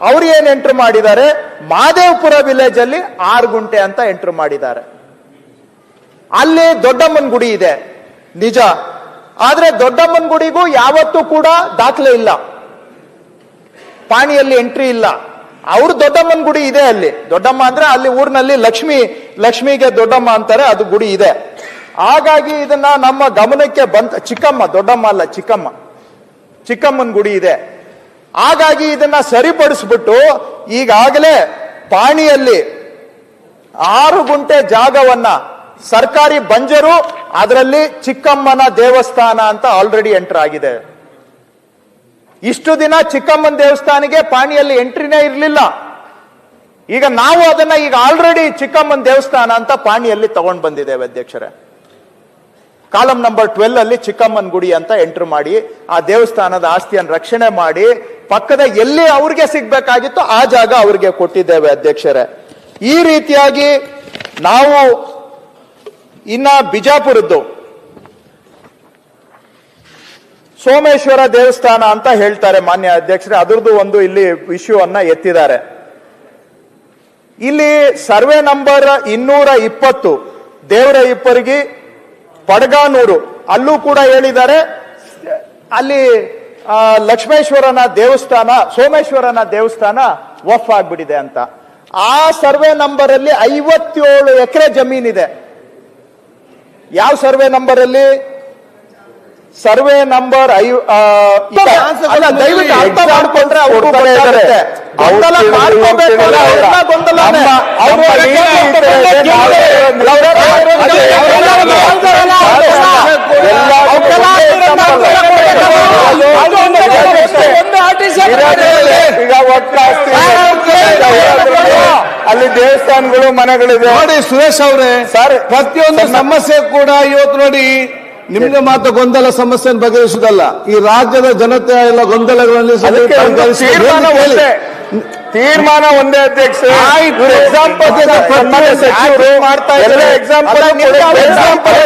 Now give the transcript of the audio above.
ಅವ್ರು ಏನ್ ಎಂಟ್ರ್ ಮಾಡಿದ್ದಾರೆ? ಮಾದೇವ್ಪುರ ವಿಲೇಜ್ ಅಲ್ಲಿ ಆರು ಗುಂಟೆ ಅಂತ ಎಂಟ್ರ್ ಮಾಡಿದ್ದಾರೆ. ಅಲ್ಲಿ ದೊಡ್ಡಮ್ಮನ ಗುಡಿ ಇದೆ. ನಿಜ. ಆದ್ರೆ ದೊಡ್ಡಮ್ಮನ ಗುಡಿಗೂ ಯಾವತ್ತೂ ಕೂಡ ದಾಖಲೆ ಇಲ್ಲ. ಪಾಣಿಯಲ್ಲಿ ಎಂಟ್ರಿ ಇಲ್ಲ. ಅವ್ರ ದೊಡ್ಡಮ್ಮನ ಗುಡಿ ಇದೆ ಅಲ್ಲಿ. ದೊಡ್ಡಮ್ಮ ಅಂದ್ರೆ ಅಲ್ಲಿ ಊರಿನಲ್ಲಿ ಲಕ್ಷ್ಮಿ, ಲಕ್ಷ್ಮಿಗೆ ದೊಡ್ಡಮ್ಮ ಅಂತಾರೆ, ಅದು ಗುಡಿ ಇದೆ. ಹಾಗಾಗಿ ಇದನ್ನ ನಮ್ಮ ಗಮನಕ್ಕೆ ಬಂತ ಚಿಕ್ಕಮ್ಮ, ದೊಡ್ಡಮ್ಮ ಅಲ್ಲ ಚಿಕ್ಕಮ್ಮ. ಚಿಕ್ಕಮ್ಮನ ಗುಡಿ ಇದೆ. ಹಾಗಾಗಿ ಇದನ್ನ ಸರಿಪಡಿಸ್ಬಿಟ್ಟು ಈಗಾಗಲೇ ಪಾಣಿಯಲ್ಲಿ ಆರು ಗುಂಟೆ ಜಾಗವನ್ನ ಸರ್ಕಾರಿ ಬಂಜರು, ಅದರಲ್ಲಿ ಚಿಕ್ಕಮ್ಮನ ದೇವಸ್ಥಾನ ಅಂತ ಆಲ್ರೆಡಿ ಎಂಟರ್ ಆಗಿದೆ. ಇಷ್ಟು ದಿನ ಚಿಕ್ಕಮ್ಮನ ದೇವಸ್ಥಾನಿಗೆ ಪಾಣಿಯಲ್ಲಿ ಎಂಟ್ರಿನೇ ಇರಲಿಲ್ಲ. ಈಗ ನಾವು ಅದನ್ನ ಈಗ ಆಲ್ರೆಡಿ ಚಿಕ್ಕಮ್ಮನ ದೇವಸ್ಥಾನ ಅಂತ ಪಾಣಿಯಲ್ಲಿ ತಗೊಂಡ್ ಬಂದಿದ್ದೇವೆ ಅಧ್ಯಕ್ಷರೇ. ಕಾಲಂ ನಂಬರ್ ಟ್ವೆಲ್ ಅಲ್ಲಿ ಚಿಕ್ಕಮ್ಮನ ಗುಡಿ ಅಂತ ಎಂಟ್ರ್ ಮಾಡಿ, ಆ ದೇವಸ್ಥಾನದ ಆಸ್ತಿಯನ್ನು ರಕ್ಷಣೆ ಮಾಡಿ, ಪಕ್ಕದ ಎಲ್ಲಿ ಅವ್ರಿಗೆ ಸಿಗ್ಬೇಕಾಗಿತ್ತು ಆ ಜಾಗ ಅವ್ರಿಗೆ ಕೊಟ್ಟಿದ್ದೇವೆ ಅಧ್ಯಕ್ಷರೇ. ಈ ರೀತಿಯಾಗಿ ನಾವು ಇನ್ನ ಬಿಜಾಪುರದ್ದು ಸೋಮೇಶ್ವರ ದೇವಸ್ಥಾನ ಅಂತ ಹೇಳ್ತಾರೆ ಮಾನ್ಯ ಅಧ್ಯಕ್ಷರೇ. ಅದರದ್ದು ಒಂದು ಇಲ್ಲಿ ಇಶ್ಯೂ ಅನ್ನ ಎತ್ತಿದ್ದಾರೆ. ಇಲ್ಲಿ ಸರ್ವೆ ನಂಬರ್ ಇನ್ನೂರ ಇಪ್ಪತ್ತು, ದೇವರ ಇಪ್ಪರಿಗೆ ಪಡಗಾನೂರು ಅಲ್ಲೂ ಕೂಡ ಹೇಳಿದ್ದಾರೆ ಅಲ್ಲಿ ಲಕ್ಷ್ಮೇಶ್ವರನ ದೇವಸ್ಥಾನ ಸೋಮೇಶ್ವರನ ದೇವಸ್ಥಾನ ಒಫ್ ಆಗ್ಬಿಟ್ಟಿದೆ ಅಂತ. ಆ ಸರ್ವೆ ನಂಬರ್ ಅಲ್ಲಿ ಐವತ್ತೇಳು ಎಕರೆ ಜಮೀನಿದೆ ಯಾವ ಸರ್ವೆ ನಂಬರ್ ಅಲ್ಲಿ ಸರ್ವೆ ನಂಬರ್ ಮಾಡ್ಕೊಂಡ್ರೆ ಅವ್ರು ಗೊತ್ತಾಗುತ್ತೆ. ಗೊಂದಲ ಮಾಡ್ಕೋಬೇಕು ಅಲ್ಲ, ಅವ್ರನ್ನ ಗೊಂದಲನೇ. ಅವ್ರು ಅದಕ್ಕೆ ಈಗ ಅಲ್ಲಿ ದೇವಸ್ಥಾನಗಳು ಮನೆಗಳಿದೆ ನೋಡಿ ಸುರೇಶ್ ಅವರೇ ಸರ್, ಪ್ರತಿಯೊಂದು ಸಮಸ್ಯೆ ಕೂಡ ಇವತ್ತು ನೋಡಿ ನಿಮ್ಗೆ ಮಾತ್ರ ಗೊಂದಲ ಸಮಸ್ಯೆ ಬಗೆಹರಿಸುವುದಲ್ಲ ಈ ರಾಜ್ಯದ ಜನತೆ ಎಲ್ಲ ಗೊಂದಲಗಳಲ್ಲಿ ತೀರ್ಮಾನ ಒಂದೇ ಅಧ್ಯಕ್ಷ ಆಯ್ತು. ಎಕ್ಸಾಂಪಲ್ ಮಾಡ್ತಾ ಇದ್ದಾರೆ. ಎಕ್ಸಾಂಪಲ್